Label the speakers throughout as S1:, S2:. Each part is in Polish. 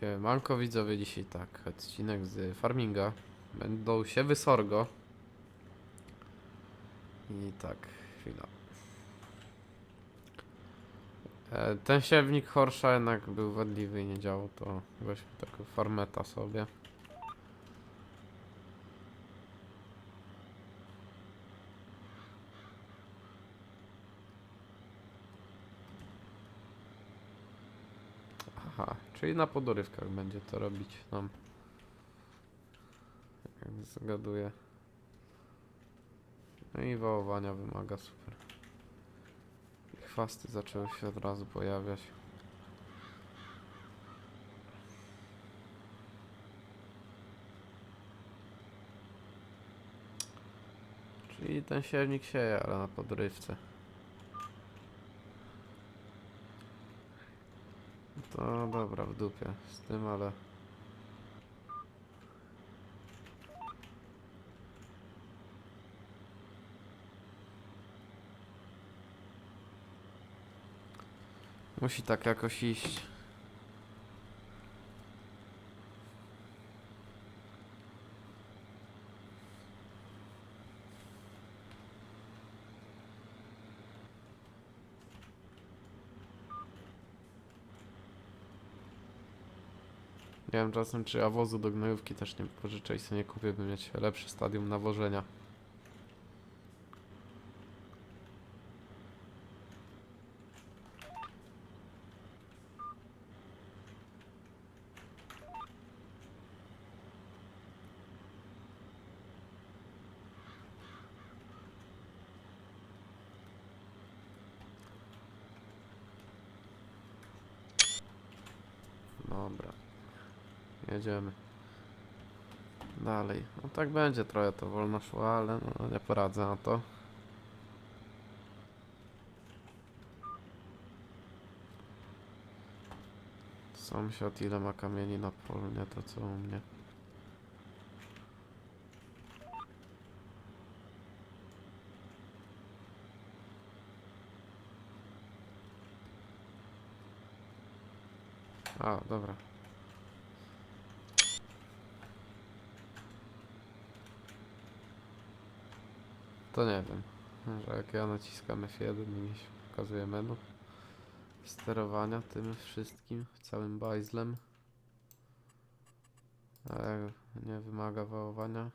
S1: Siemanko widzowie, dzisiaj tak, odcinek z farminga. Będą siewy sorgo. I tak, chwila. E, Ten siewnik Horsza jednak był wadliwy i nie działał, to weźmy taką farmeta sobie. Czyli na podorywkach będzie to robić nam. Jak zgaduję. No i wołowania wymaga super. Chwasty zaczęły się od razu pojawiać. Czyli ten siewnik sieje, ale na podrywce. To dobra, w dupie z tym, ale... Musi tak jakoś iść. Nie wiem czasem czy ja wozu do gnojówki też nie pożyczę i sobie nie kupię, by mieć lepsze stadium nawożenia. Dobra. Jedziemy. Dalej. No tak będzie trochę to wolno szło, ale no, nie poradzę na to. Sąsiad ile ma kamieni na polu, nie to co u mnie. A, dobra. To nie wiem, że jak ja naciskam F1 i mi się pokazuje menu sterowania tym wszystkim, całym bajzlem. A jak nie wymaga wołowania.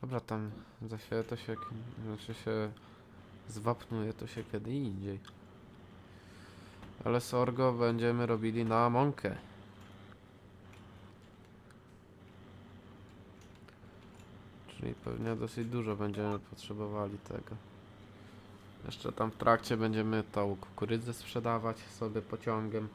S1: Dobra, tam za chwilę to się, znaczy się zwapnuje to się kiedy indziej. Ale sorgo będziemy robili na mąkę. Czyli pewnie dosyć dużo będziemy potrzebowali tego. Jeszcze tam w trakcie będziemy tą kukurydzę sprzedawać sobie pociągiem.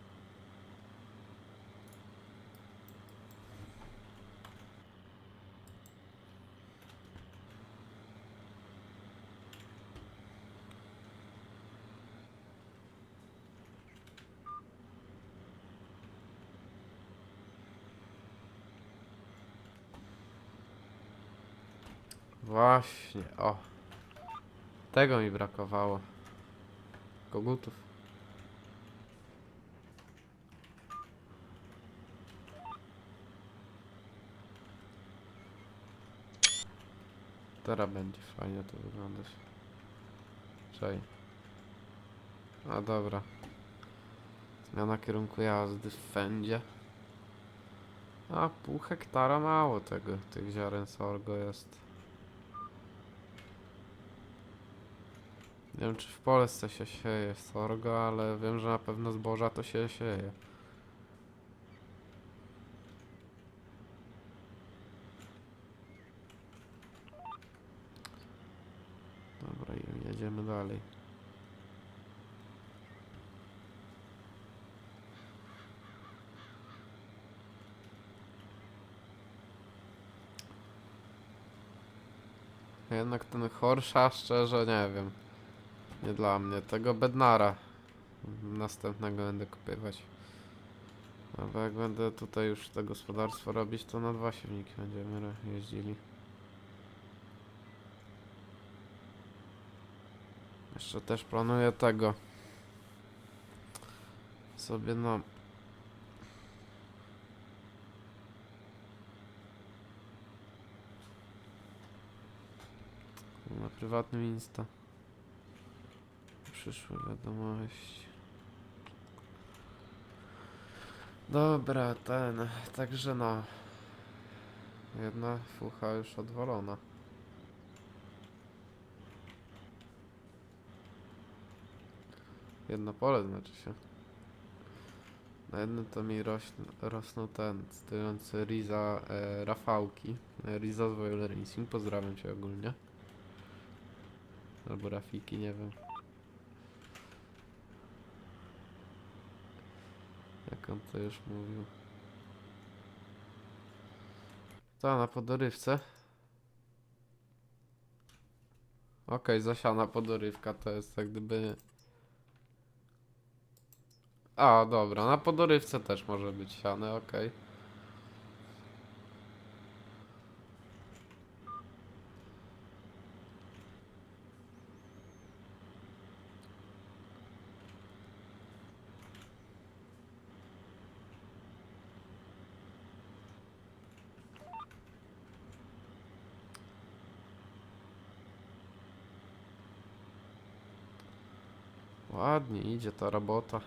S1: Właśnie, o. Tego mi brakowało. Kogutów. Teraz będzie fajnie to wyglądać. Czej. A dobra. Zmiana kierunku jazdy w fędzie. A pół hektara mało tego, tych ziaren sorgo jest. Nie wiem czy w Polsce się sieje sorgo, ale wiem, że na pewno zboża to się sieje. Dobra, jedziemy dalej. Jednak ten Horsza, szczerze nie wiem. Nie dla mnie. Tego Bednara następnego będę kupywać. Albo jak będę tutaj już to gospodarstwo robić, to na dwa silniki będziemy jeździli. Jeszcze też planuję tego. Sobie na. Na prywatnym Insta. Przyszłe wiadomości. Dobra, ten. Także no. Jedna fucha już odwalona. Jedno pole znaczy się. Na jednym to mi rośnie, rosną ten stojący Riza e, Rafałki. E, Riza z Racing, pozdrawiam cię ogólnie. Albo Rafiki, nie wiem. On to już mówił. Co, na podorywce? Okej, zasiana podorywka to jest jak gdyby... A, dobra, na podorywce też może być siane, okej. Ładnie idzie ta robota.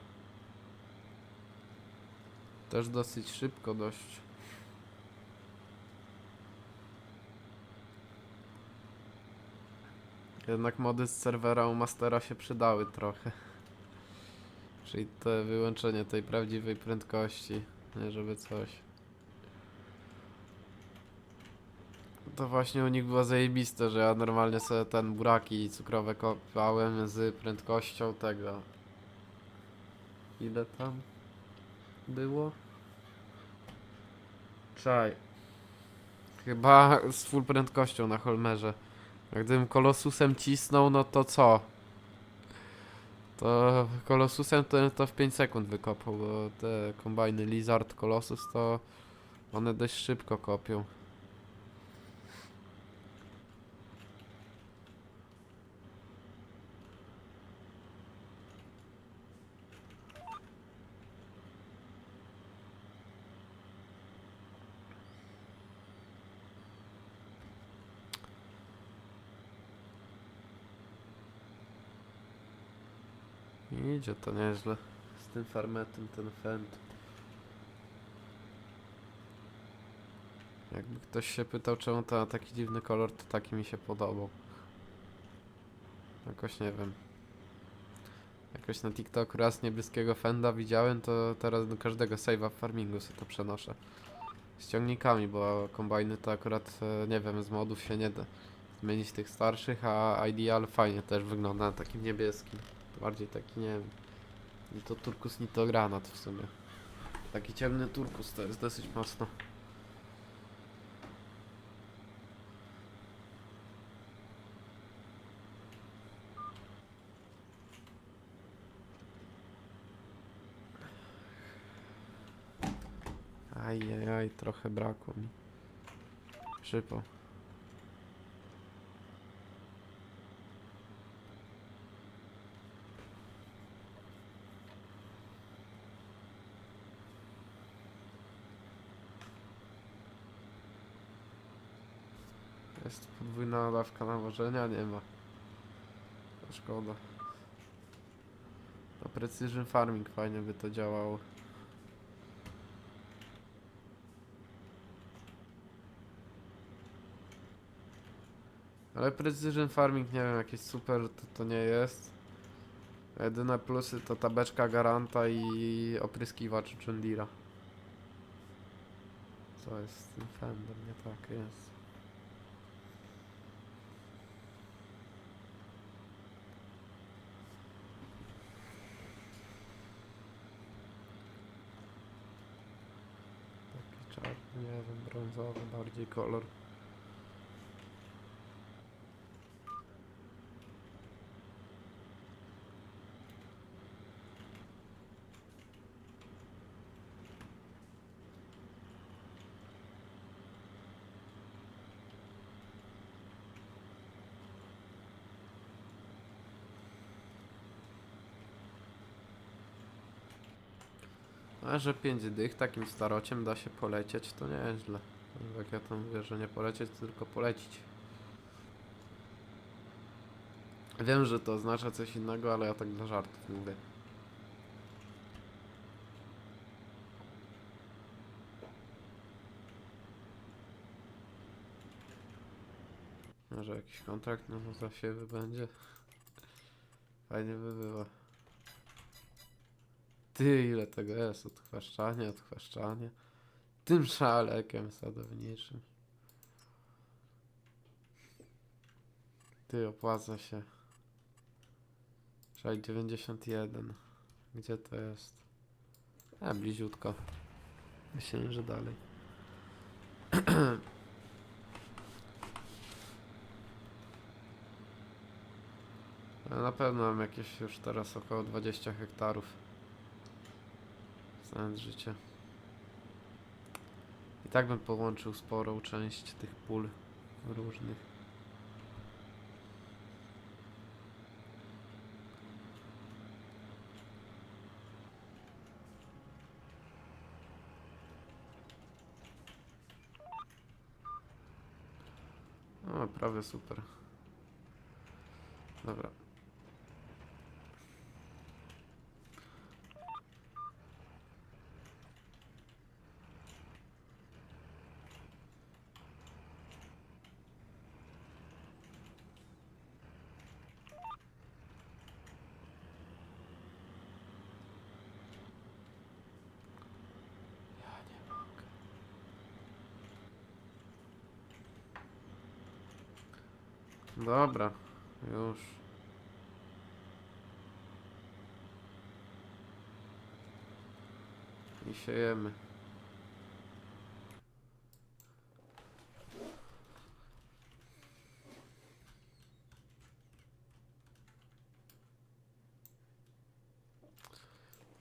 S1: Też dosyć szybko dość. Jednak mody z serwera u Mastera się przydały trochę. Czyli te wyłączenie tej prawdziwej prędkości, żeby coś. To właśnie u nich było zajebiste, że ja normalnie sobie ten buraki cukrowe kopałem z prędkością tego. Ile tam było? Czaj. Chyba z full prędkością na Holmerze. Jak gdybym Kolosusem cisnął, no to co? To Kolosusem to, to w 5 sekund wykopał, bo te kombajny Lizard, Kolosus to one dość szybko kopią. Idzie to nieźle. Z tym farmetem, ten fent. Jakby ktoś się pytał, czemu to ma taki dziwny kolor, to taki mi się podobał. Jakoś nie wiem. Jakoś na TikToku raz niebieskiego fenda widziałem, to teraz do każdego save'a w farmingu sobie to przenoszę. Z ciągnikami, bo kombajny to akurat, e, nie wiem, z modów się nie da zmienić tych starszych, a Ideal fajnie też wygląda na takim niebieskim. Bardziej taki, nie wiem, to turkus, ni to granat w sumie. Taki ciemny turkus to jest dosyć mocno. Ajajaj, trochę brakło mi. Przypał. Jest podwójna dawka nawożenia, nie ma. Szkoda. Na Precision Farming fajnie by to działało. Ale Precision Farming nie wiem, jakieś super to, to nie jest. Jedyne plusy to tabeczka Garanta i opryskiwacz Chundira. Co jest z tym Fender? Nie tak jest. Taki wiem, brązowy bardziej kolor. A że 5 dych takim starociem da się polecieć, to nieźle. Jak ja to mówię, że nie polecieć, tylko polecić. Wiem, że to oznacza coś innego, ale ja tak dla żartów mówię. Może jakiś kontrakt no za siebie będzie. Fajnie by było. Ty, ile tego jest? Odchwaszczanie, odchwaszczanie. Tym szalekiem sadowniczym. Ty, opłaca się. 691. Gdzie to jest? A, bliziutko. Myślę, że dalej. Ale na pewno mam jakieś już teraz około 20 hektarów. Znając życie. I tak bym połączył sporą część tych pól różnych. O, prawie super. Dobra. Dobra, już. I siejemy.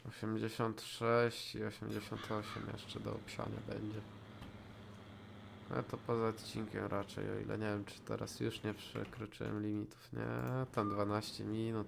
S1: Osiemdziesiąt sześć i osiemdziesiąt osiem jeszcze do obsiania będzie. Ale to poza odcinkiem raczej, o ile nie wiem, czy teraz już nie przekroczyłem limitów. Nie, tam 12 minut.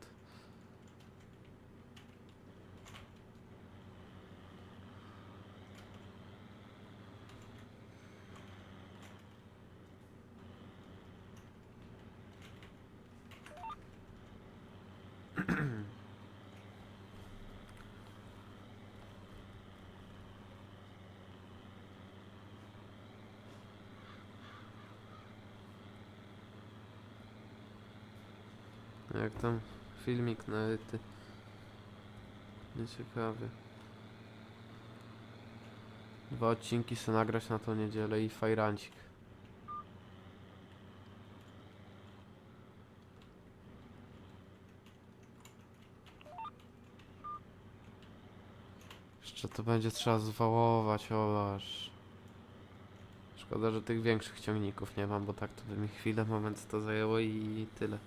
S1: Jak tam filmik na ety. Nieciekawy. Dwa odcinki sobie nagrać na tą niedzielę i fajrancik. Jeszcze to będzie trzeba zwałować, o aż. Szkoda, że tych większych ciągników nie mam, bo tak to by mi chwilę, moment to zajęło i tyle.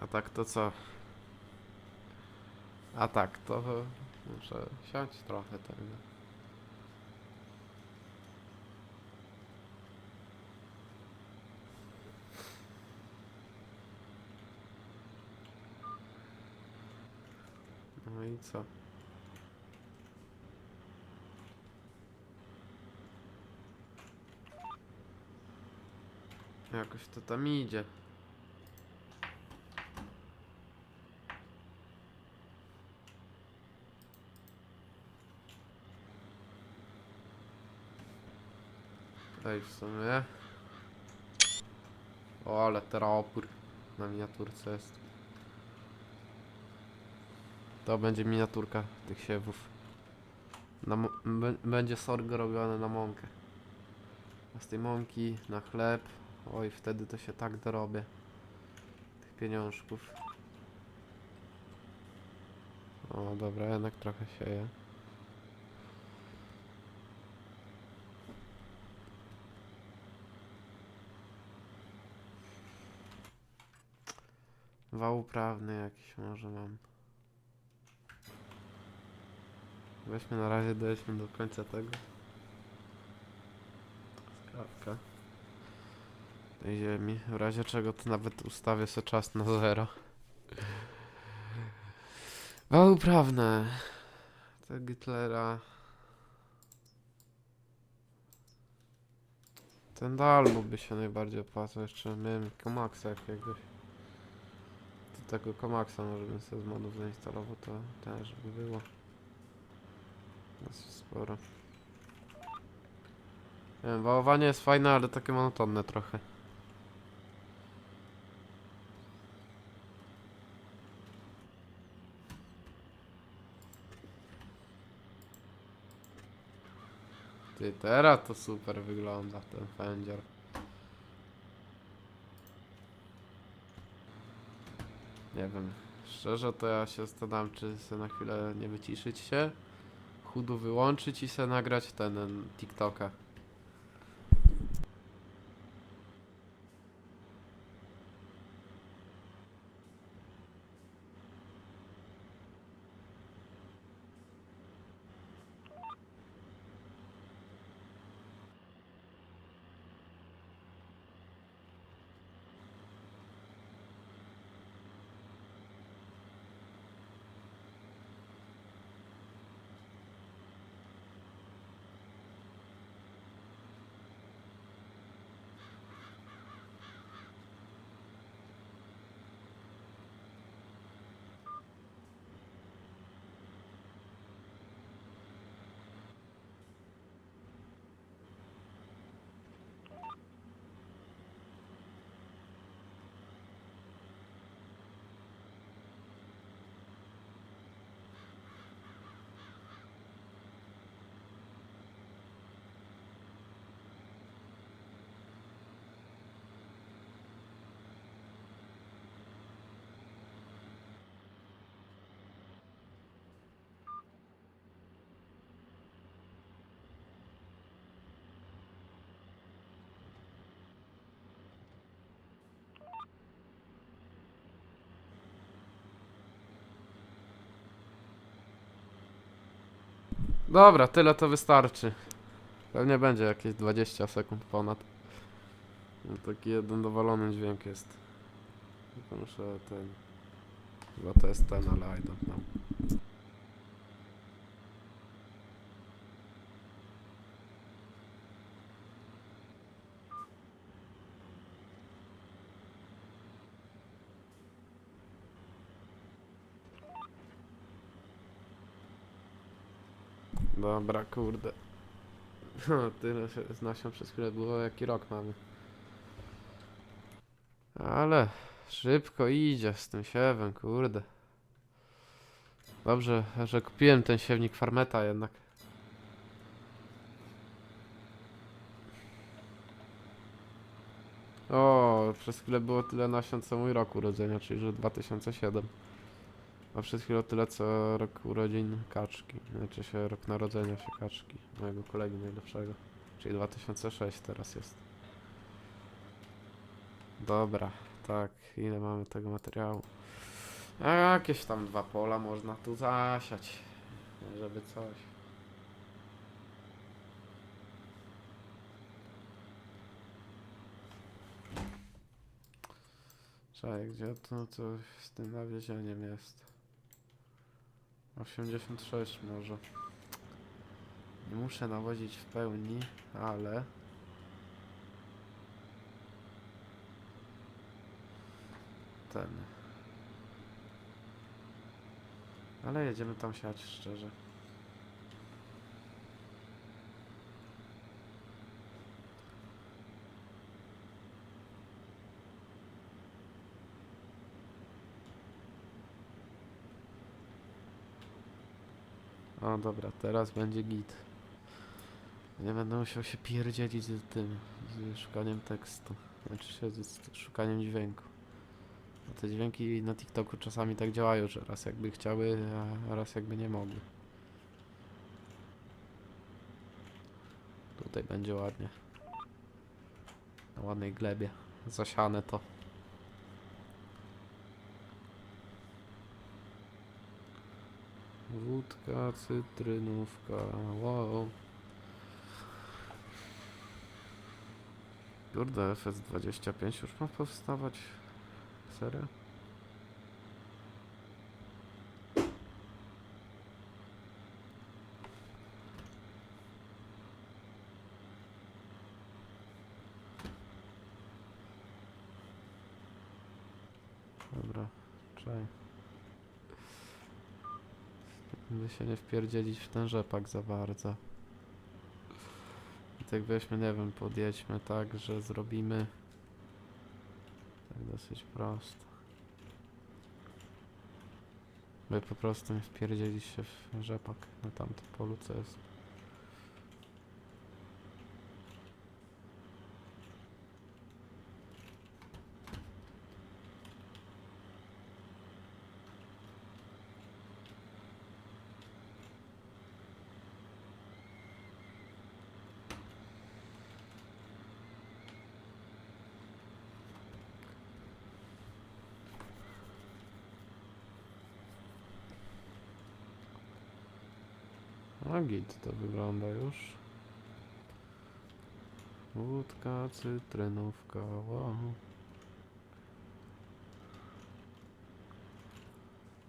S1: A tak to co? A tak to muszę siąść trochę tego. No i co? Jakoś to tam idzie. Tutaj w sumie. O, ale teraz opór na miniaturce jest. To będzie miniaturka tych siewów. Na będzie sorgo robione na mąkę. A z tej mąki na chleb. Oj, wtedy to się tak dorobię. Tych pieniążków. O, dobra, jednak trochę sieje. Wał uprawny jakiś może mam. Weźmy na razie, dojedźmy do końca tego. Skrawka. Tej ziemi. W razie czego to nawet ustawię sobie czas na zero. Wał uprawne. Te Gitlera. Ten Dalbo by się najbardziej opłacał. Jeszcze miałem Komaxa jakiegoś. Tego Komaxa może bym sobie z modów zainstalował, to też by było. Dosyć sporo. Nie wiem, wałowanie jest fajne, ale takie monotonne trochę. Ty, teraz to super wygląda ten fędzior. Nie wiem, szczerze to ja się zastanawiam, czy sobie na chwilę nie wyciszyć się, chudu wyłączyć i sobie nagrać ten, ten TikToka. Dobra, tyle to wystarczy. Pewnie będzie jakieś 20 sekund ponad. No, taki jeden dowalony dźwięk jest. Muszę ten... Chyba to jest ten, ale I don't know. Dobra, kurde. Tyle się z nasią przez chwilę było, jaki rok mamy. Ale szybko idzie z tym siewem, kurde. Dobrze, że kupiłem ten siewnik Farmeta jednak. O, przez chwilę było tyle nasion co mój rok urodzenia, czyli że 2007. A przez chwilę tyle co rok urodzin kaczki. Znaczy się rok narodzenia się kaczki. Mojego kolegi najlepszego. Czyli 2006 teraz jest. Dobra, tak. Ile mamy tego materiału? A jakieś tam dwa pola można tu zasiać. Żeby coś. Czekaj, gdzie to coś z tym nawiezieniem jest? 86 może. Nie muszę nawozić w pełni, ale... Ten. Ale jedziemy tam siać szczerze. O dobra, teraz będzie git. Nie będę musiał się pierdzielić z tym, z szukaniem tekstu. Znaczy z, szukaniem dźwięku. Bo te dźwięki na TikToku czasami tak działają, że raz jakby chciały, a raz jakby nie mogły. Tutaj będzie ładnie. Na ładnej glebie. Zasiane to. Wódka, cytrynówka, wow. Kurde, FS25 już ma powstawać? Serio? Dobra, czekaj. By się nie wpierdzielić w ten rzepak za bardzo. I tak weźmy, nie wiem, podjedźmy tak, że zrobimy tak dosyć prosto. By po prostu nie wpierdzielić się w rzepak na tamtym polu, co jest. Git to wygląda już. Wódka, cytrynówka, wow.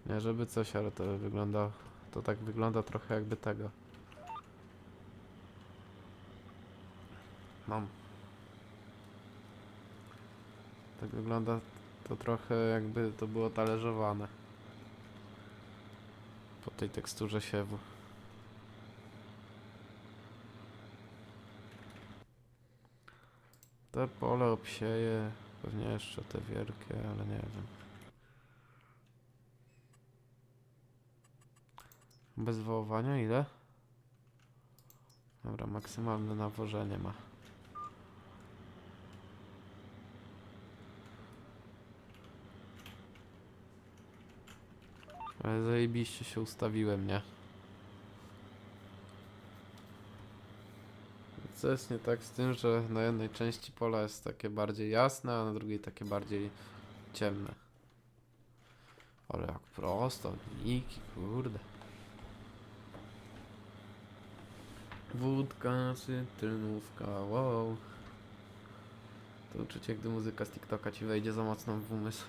S1: Nie żeby coś, ale to wygląda, to tak wygląda trochę jakby tego. Mam. Tak wygląda to trochę jakby to było talerzowane. Po tej teksturze siewu. Te pole obsieję, pewnie jeszcze te wielkie, ale nie wiem. Bez wołowania ile? Dobra, maksymalne nawożenie ma. Ale zajebiście się ustawiłem, nie? Co jest nie tak z tym, że na jednej części pola jest takie bardziej jasne, a na drugiej takie bardziej ciemne. Ale jak prosto, niki, kurde. Wódka, cytrynówka, wow. To uczucie, gdy muzyka z TikToka ci wejdzie za mocno w umysł.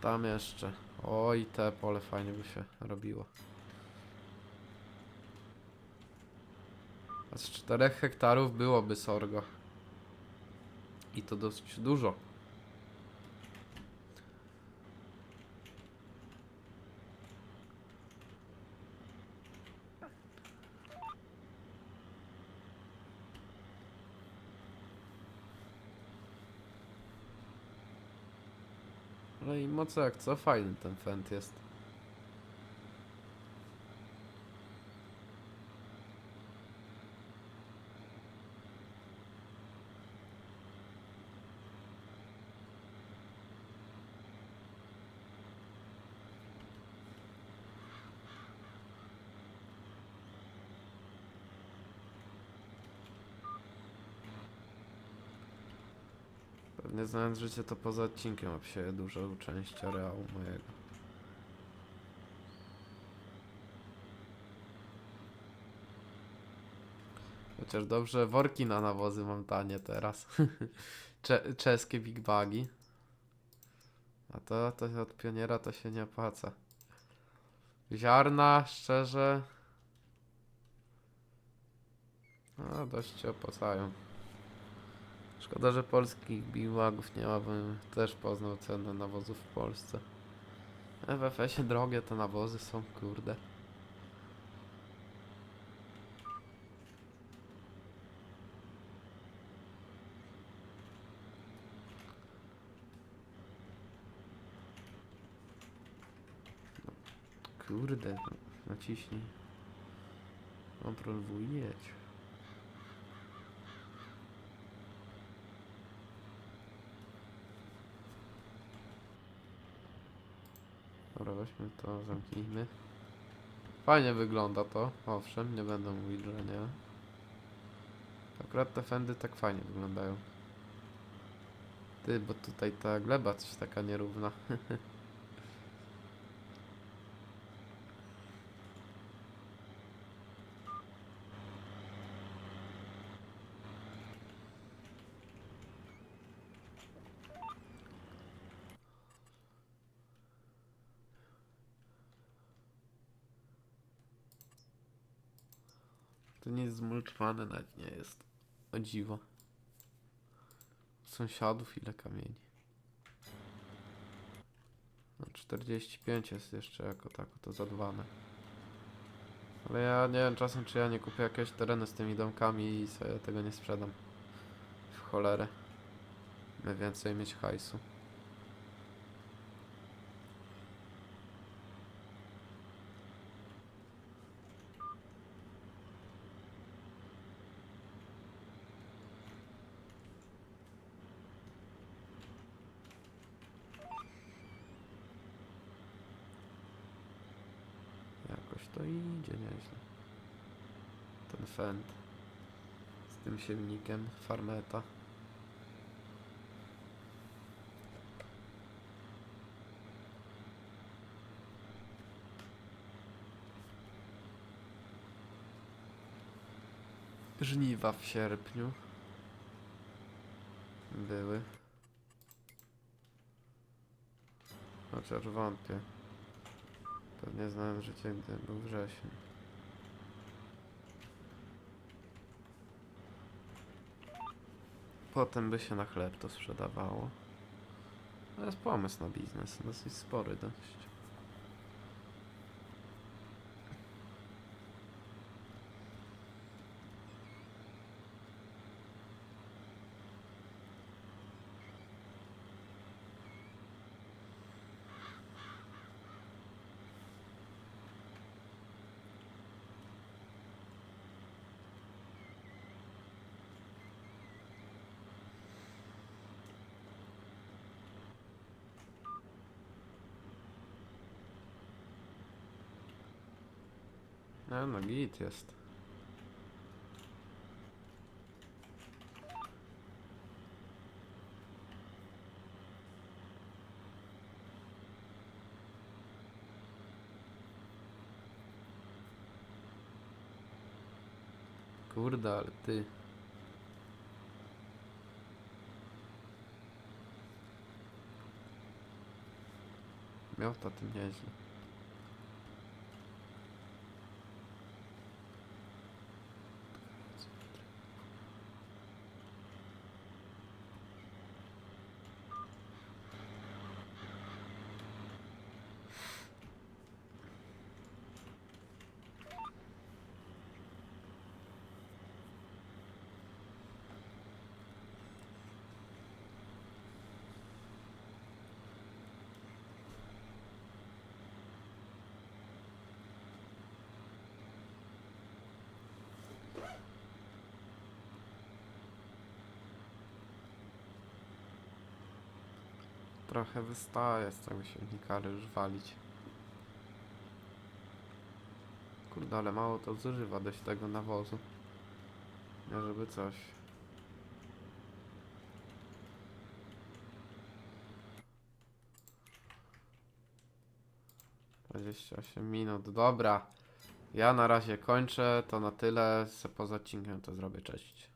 S1: Tam jeszcze. Oj, te pole fajnie by się robiło. Z 4 hektarów byłoby sorgo. I to dosyć dużo. No i moco jak co, fajny ten fent jest. Pewnie znając życie to poza odcinkiem obsieję dużą część areału mojego. Chociaż dobrze, worki na nawozy mam tanie teraz. Cze czeskie big bagi. A to, to od pioniera to się nie opłaca. Ziarna, szczerze. No, dość się opłacają. Szkoda, że polskich biwagów nie ma, bym też poznał cenę nawozów w Polsce. E, W FS-ie drogie te nawozy są, kurde. Kurde, naciśnij. Control W jedź. Dobra, weźmy to, zamknijmy. Fajnie wygląda to, owszem, nie będę mówić, że nie. Akurat te fendy tak fajnie wyglądają. Ty, bo tutaj ta gleba coś taka nierówna. To nic zmulczwane nawet nie jest. O dziwo. Sąsiadów ile kamieni. 45 jest jeszcze jako tako to zadbane. Ale ja nie wiem czasem czy ja nie kupię jakiegoś terenu z tymi domkami i sobie tego nie sprzedam. W cholerę. My więcej mieć hajsu. Jakoś to idzie nieźle. Ten Z tym silnikiem farmeta. Żniwa w sierpniu. Były. Chociaż wątpię. Pewnie znałem życie, gdy był wrzesień. Potem by się na chleb to sprzedawało. To jest pomysł na biznes, dosyć spory dość. No, no git jest. Kurde, ale ty. Miał to tym nieźle. Trochę wystaje z tego silnikary już walić. Kurde, ale mało to zużywa dość tego nawozu. Nie żeby coś. Dwadzieścia osiem minut, dobra. Ja na razie kończę, to na tyle. Se poza odcinkiem to zrobię, cześć.